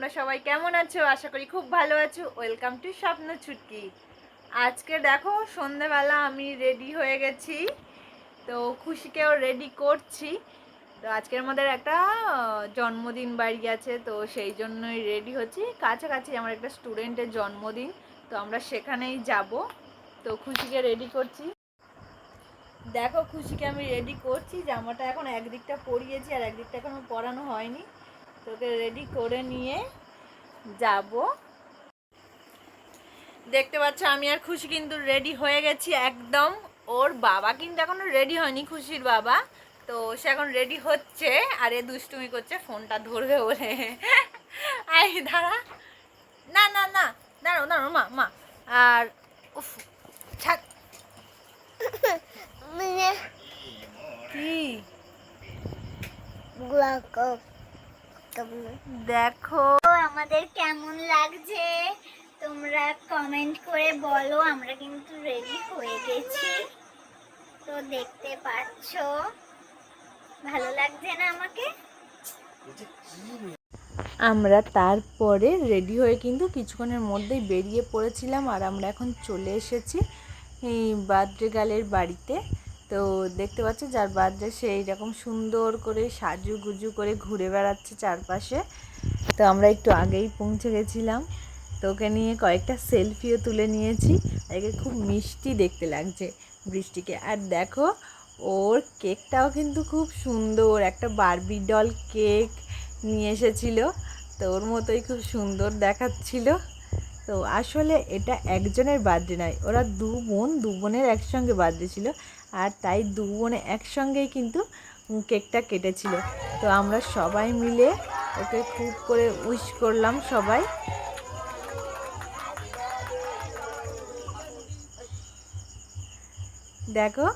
তোমরা সবাই কেমন আছো? আশা করি খুব ভালো আছো। ওয়েলকাম টু স্বপ্ন ছুটকি। আজকে দেখো, সন্ধেবেলা আমি রেডি হয়ে গেছি। তো খুশিকেও রেডি করছি। তো আজকের আমাদের একটা জন্মদিন বাড়ি আছে, তো সেই জন্যই রেডি হচ্ছি। কাছাকাছি আমার একটা স্টুডেন্টের জন্মদিন, তো আমরা সেখানেই যাব। তো খুশিকে রেডি করছি। দেখো, খুশিকে আমি রেডি করছি। জামাটা এখন একদিকটা পরিয়েছি, আর একদিকটা এখনও পরানো হয়নি। তোকে রেডি করে নিয়ে যাব। দেখতে পাচ্ছ আমি আর খুশি কিন্তু রেডি হয়ে গেছি একদম। ওর বাবা কিন্তু এখনও রেডি হয়নি খুশির বাবা। তো সে এখন রেডি হচ্ছে আর এ দুষ্টুমি করছে ফোনটা ধরবে বলে। আই দাঁড়া। না না না দাঁড়ো দাঁড়ো মা মা। আর উফ ছাড় কি? দেখো। আমাদের কেমন লাগছে? তোমরা কমেন্ট করে বলো আমরা কিন্তু রেডি হয়ে গেছি। তো দেখতে পাচ্ছ? ভালো লাগছে না আমাকে? আমরা তারপরে রেডি হয়ে কিন্তু কিছুক্ষণের মধ্যেই বেরিয়ে পড়েছিলাম আর আমরা এখন চলে এসেছি এই বার্থডে গালের বাড়িতে। তো দেখতে পাচ্ছ যার বার্থডে সে এইরকম সুন্দর করে সাজু গুজু করে ঘুরে বেড়াচ্ছে চারপাশে। তো আমরা একটু আগেই পৌঁছে গেছিলাম। তো ওকে নিয়ে কয়েকটা সেলফিও তুলে নিয়েছি। একে খুব মিষ্টি দেখতে লাগছে বৃষ্টিকে। আর দেখো, ওর কেকটাও কিন্তু খুব সুন্দর। একটা বারবি ডল কেক নিয়ে এসেছিল। তো ওর মতোই খুব সুন্দর দেখাচ্ছিল। তো আসলে এটা একজনের বার্থডে নয়, ওরা দু বোন, দু বোনের একসঙ্গে বার্থডে ছিল আর তাই দু বোনে একসঙ্গেই কিন্তু কেকটা কেটেছিল। তো আমরা সবাই মিলে ওকে খুব করে উইশ করলাম সবাই। দেখো,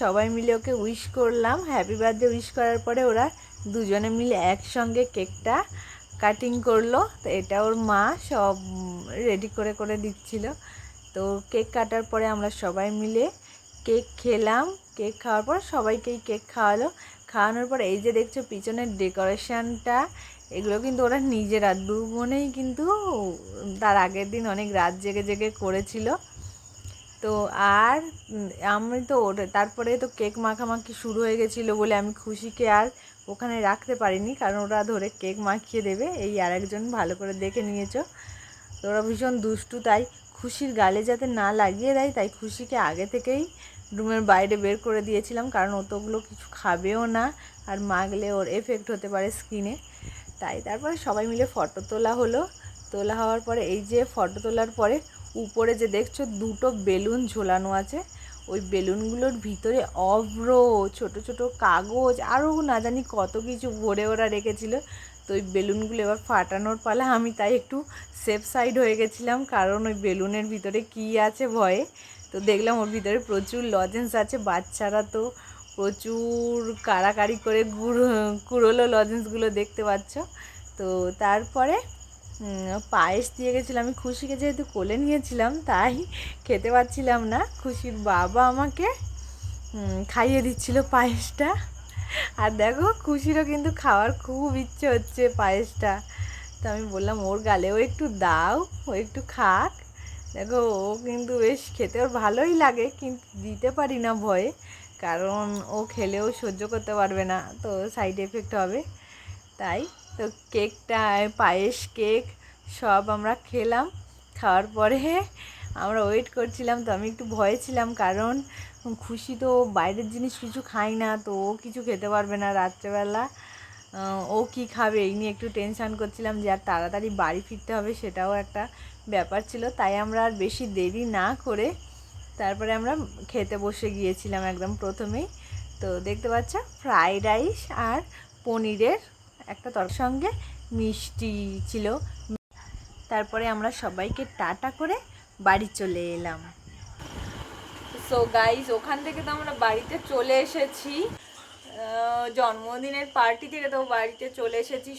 সবাই মিলে ওকে উইশ করলাম। হ্যাপি বার্থডে উইশ করার পরে ওরা দুজনে মিলে একসঙ্গে কেকটা কাটিং করল। তো এটা ওর মা সব রেডি করে করে দিচ্ছিল। তো কেক কাটার পরে আমরা সবাই মিলে কেক খেলাম। কেক খাওয়ার পর সবাইকেই কেক খাওয়ালো। খাওয়ানোর পর এই যে দেখছ পিছনের ডেকোরেশনটা এগুলো কিন্তু ওরা নিজেরা দু বোনেই কিন্তু তার আগের দিন অনেক রাত জেগে জেগে করেছিল। তো আর আমি তো তারপরে তো কেক মাখামাখি শুরু হয়ে গেছিল বলে আমি খুশিকে আর ওখানে রাখতে পারিনি, কারণ ওরা ধরে কেক মাখিয়ে দেবে, এই আরেকজন ভালো করে দেখে নিয়েছো। তো ওরা ভীষণ দুষ্টু, তাই খুশির গালে যাতে না লাগিয়ে দেয়, তাই খুশিকে আগে থেকেই রুমের বাইরে বের করে দিয়েছিলাম, কারণ ও তো কিছু খাবেও না, আর মাগলে ওর এফেক্ট হতে পারে স্কিনে তাই তারপরে সবাই মিলে ফটো তোলা হলো। তোলা হওয়ার পরে, এই যে ফটো তোলার পরে উপরে যে দেখছ দুটো বেলুন ঝোলানো আছে। ওই বেলুনগুলোর ভিতরে অভ্র, ছোট ছোট কাগজ আরও না জানি কত কিছু ভরে ওরা রেখেছিল। তো ওই বেলুনগুলো এবার ফাটানোর পালা, আমি তাই একটু সেফ সাইড হয়ে গেছিলাম, কারণ ওই বেলুনের ভিতরে কী আছে ভয়ে। তো দেখলাম ওর ভিতরে প্রচুর লজেন্স আছে, বাচ্চারা তো প্রচুর কাড়াকাড়ি করে গুড়, কুড়োলো লজেন্সগুলো দেখতে পাচ্ছ। তো তারপরে পায়েস দিয়ে গেছিলাম আমি খুশিকে যেহেতু কোলে নিয়েছিলাম, তাই খেতে পাচ্ছিলাম না। খুশির বাবা আমাকে খাইয়ে দিচ্ছিল পায়েসটা। আর দেখো, খুশিরও কিন্তু খাওয়ার খুব ইচ্ছে হচ্ছে পায়েসটা। তো আমি বললাম, ওর গালেও একটু দাও, ও একটু খাক। দেখো, ও কিন্তু বেশ খেতে ওর ভালোই লাগে, কিন্তু দিতে পারি না ভয়ে, কারণ ও খেলেও সহ্য করতে পারবে না, তো সাইড এফেক্ট হবে। তাই তো কেকটা, পায়েস কেক, সব আমরা খেলাম। খাওয়ার পরে আমরা ওয়েট করছিলাম, তো আমি একটু ভয়ে ছিলাম কারণ খুশি তো বাইরের জিনিস কিছু খাই না, তো ও কিছু খেতে পারবে না রাত্রেবেলা। ও কি খাবে এই নিয়ে একটু টেনশান করছিলাম যে আর তাড়াতাড়ি বাড়ি ফিরতে হবে সেটাও একটা ব্যাপার ছিল। তাই আমরা আর বেশি দেরি না করে তারপরে আমরা খেতে বসে গিয়েছিলাম একদম প্রথমেই। তো দেখতে পাচ্ছ, ফ্রাইড রাইস আর পনিরের একটা তর সঙ্গে মিষ্টি ছিল। তারপরে আমরা সবাইকে টাটা করে বাড়ি চলে এলাম। সো গাইজ ওখান থেকে তো আমরা বাড়িতে চলে এসেছি। জন্মদিনের পার্টি থেকে তো বাড়িতে চলে এসেছি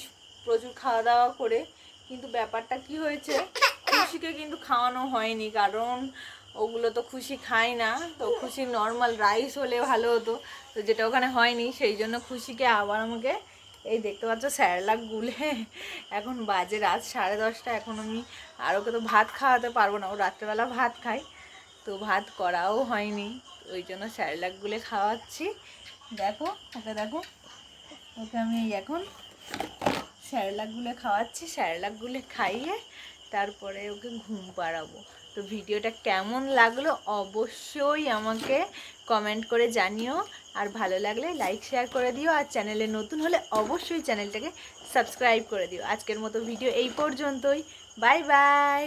প্রচুর খাওয়া দাওয়া করে। কিন্তু ব্যাপারটা কি হয়েছে? খুশিকে কিন্তু খাওয়ানো হয়নি, কারণ ওগুলো তো খুশি খায় না। তো খুশি নর্মাল রাইস হলে ভালো হতো। তো যেটা ওখানে হয়নি, সেই জন্য খুশিকে আবার আমাকে এই দেখতে পাচ্ছ স্যারলাক গুলে। এখন বাজে রাত সাড়ে দশটা, এখন আমি আর ওকে তো ভাত খাওয়াতে পারব না, ও রাত্রেবেলা ভাত খায়। তো ভাত করাও হয়নি, ওই জন্য স্যারলাক গুলে খাওয়াচ্ছি। দেখো, ওকে দেখো, ওকে আমি এখন স্যারলাকগুলো খাওয়াচ্ছি স্যারলাকগুলো খাইয়ে তারপরে ওকে ঘুম পাড়াবো। তো ভিডিওটা কেমন লাগল অবশ্যই আমাকে কমেন্ট করে জানিও। আর ভালো লাগলে লাইক শেয়ার করে দিও। আর চ্যানেলে নতুন হলে অবশ্যই চ্যানেলটাকে সাবস্ক্রাইব করে দিও। আজকের মতো ভিডিও এই পর্যন্তই। Bye bye